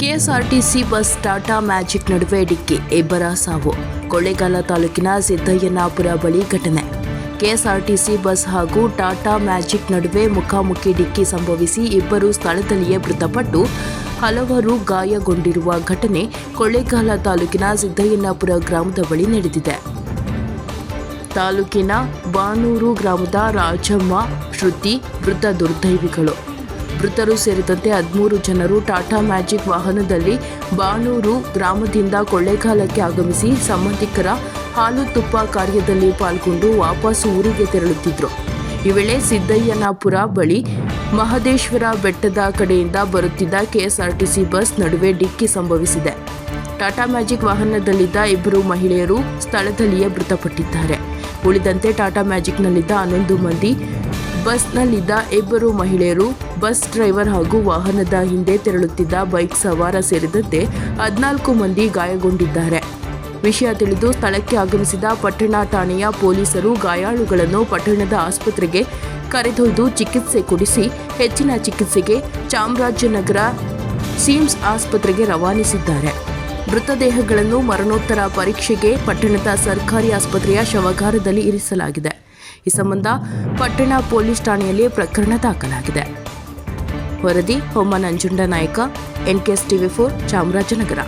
KSRTC bus Tata magic ನಡುವೆ ಡಿಕ್ಕಿ, ಇಬ್ಬರ ಸಾವು. ಕೊಳ್ಳೇಗಾಲ ತಾಲೂಕಿನ ಸಿದ್ದಯ್ಯನಾಪುರ ಬಳಿ ಘಟನೆ. ಕೆಎಸ್ಆರ್ಟಿಸಿ ಬಸ್ ಹಾಗೂ ಟಾಟಾ ಮ್ಯಾಜಿಕ್ ನಡುವೆ ಮುಖಾಮುಖಿ ಡಿಕ್ಕಿ ಸಂಭವಿಸಿ ಇಬ್ಬರು ಸ್ಥಳದಲ್ಲಿಯೇ ಮೃತಪಟ್ಟು ಹಲವರು ಗಾಯಗೊಂಡಿರುವ ಘಟನೆ ಕೊಳ್ಳೇಗಾಲ ತಾಲೂಕಿನ ಸಿದ್ದಯ್ಯನಾಪುರ ಗ್ರಾಮದ ಬಳಿ ನಡೆದಿದೆ. ತಾಲೂಕಿನ ಬಾನೂರು ಗ್ರಾಮದ ರಾಜಮ್ಮ, ಶ್ರುತಿ ಮೃತ ದುರ್ದೈವಿಗಳು. ಮೃತರು ಸೇರಿದಂತೆ ಹದಿಮೂರು ಜನರು ಟಾಟಾ ಮ್ಯಾಜಿಕ್ ವಾಹನದಲ್ಲಿ ಬಾಣೂರು ಗ್ರಾಮದಿಂದ ಕೊಳ್ಳೇಗಾಲಕ್ಕೆ ಆಗಮಿಸಿ ಸಂಬಂಧಿಕರ ಹಾಲು ತುಪ್ಪ ಕಾರ್ಯದಲ್ಲಿ ಪಾಲ್ಗೊಂಡು ವಾಪಸ್ ಊರಿಗೆ ತೆರಳುತ್ತಿದ್ದರು ಈ ವೇಳೆ ಸಿದ್ದಯ್ಯನಾಪುರ ಬಳಿ ಮಹದೇಶ್ವರ ಬೆಟ್ಟದ ಕಡೆಯಿಂದ ಬರುತ್ತಿದ್ದ ಕೆಎಸ್ಆರ್ಟಿಸಿ ಬಸ್ ನಡುವೆ ಡಿಕ್ಕಿ ಸಂಭವಿಸಿದೆ. ಟಾಟಾ ಮ್ಯಾಜಿಕ್ ವಾಹನದಲ್ಲಿದ್ದ ಇಬ್ಬರು ಮಹಿಳೆಯರು ಸ್ಥಳದಲ್ಲಿಯೇ ಮೃತಪಟ್ಟಿದ್ದಾರೆ. ಉಳಿದಂತೆ ಟಾಟಾ ಮ್ಯಾಜಿಕ್ನಲ್ಲಿದ್ದ ಹನ್ನೊಂದು ಮಂದಿ ಬಸ್ನಲ್ಲಿದ್ದ ಇಬ್ಬರು ಮಹಿಳೆಯರು, ಬಸ್ ಡ್ರೈವರ್ ಹಾಗೂ ವಾಹನದ ಹಿಂದೆ ತೆರಳುತ್ತಿದ್ದ ಬೈಕ್ ಸವಾರ ಸೇರಿದಂತೆ ಹದಿನಾಲ್ಕು ಮಂದಿ ಗಾಯಗೊಂಡಿದ್ದಾರೆ. ವಿಷಯ ತಿಳಿದು ಸ್ಥಳಕ್ಕೆ ಆಗಮಿಸಿದ ಪಟ್ಟಣ ಠಾಣೆಯ ಪೊಲೀಸರು ಗಾಯಾಳುಗಳನ್ನು ಪಟ್ಟಣದ ಆಸ್ಪತ್ರೆಗೆ ಕರೆದೊಯ್ದು ಚಿಕಿತ್ಸೆ ಕೊಡಿಸಿ, ಹೆಚ್ಚಿನ ಚಿಕಿತ್ಸೆಗೆ ಚಾಮರಾಜನಗರ ಸಿಮ್ಸ್ ಆಸ್ಪತ್ರೆಗೆ ರವಾನಿಸಿದ್ದಾರೆ. ಮೃತದೇಹಗಳನ್ನು ಮರಣೋತ್ತರ ಪರೀಕ್ಷೆಗೆ ಪಟ್ಟಣದ ಸರ್ಕಾರಿ ಆಸ್ಪತ್ರೆಯ ಶವಗಾರದಲ್ಲಿ ಇರಿಸಲಾಗಿದೆ. ಈ ಸಂಬಂಧ ಪಟ್ಟಣ ಪೊಲೀಸ್ ಠಾಣೆಯಲ್ಲಿ ಪ್ರಕರಣ ದಾಖಲಾಗಿದೆ. ವರದಿ ಹೊಮ್ಮ ನಂಜುಂಡ ನಾಯಕ, ಎನ್ಕೆಎಸ್ ಟಿವಿ ಫೋರ್ ಚಾಮರಾಜನಗರ.